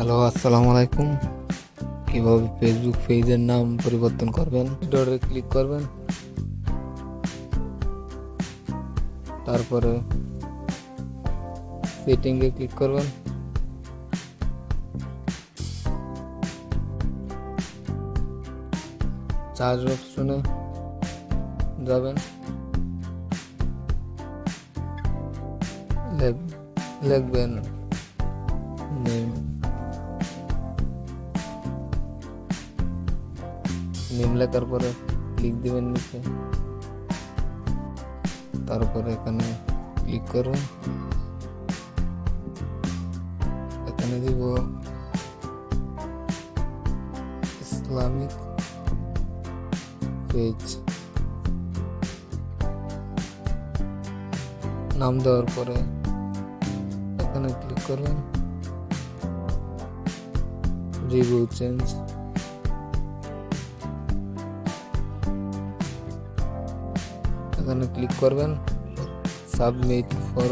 Hello আসসালামু আলাইকুম কীভাবে ফেসবুক পেজের নাম পরিবর্তন করবেন? ডরে ক্লিক করবেন। তারপরে সেটিংয়ে ক্লিক করবেন। চার্জ অপশনে যাবেন। লেখ- লিখবেন। নেম লেখার পরে ক্লিক দিবেন নিচে। তারপরে এখানে ক্লিক করুন। এখানে দিব ইসলামিক পেজ নাম দেওয়ার পরে এখানে ক্লিক করবেন। রিভিউ চেঞ্জ এখানে ক্লিক করবেন সাবমিট ফর